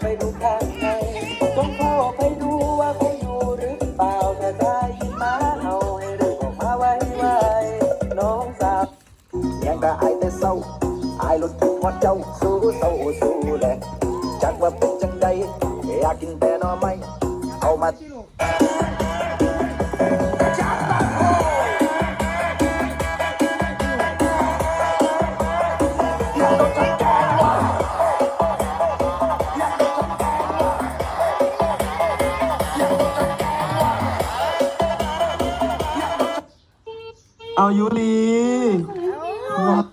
ไปดูทางไหนต้องพ่อไปดูว่าเขาอยู่หรือเปล่าถ้ได้มาเอาให้รีบอกมาไวไน้องสาวยังกรอายแต่เศร้าอายหลุดหัวเจ้าสู้เศร้สู้แหลจากว่าเป็จังใดอยากกินแต่นอไม่เอามา เอายุรีว้าว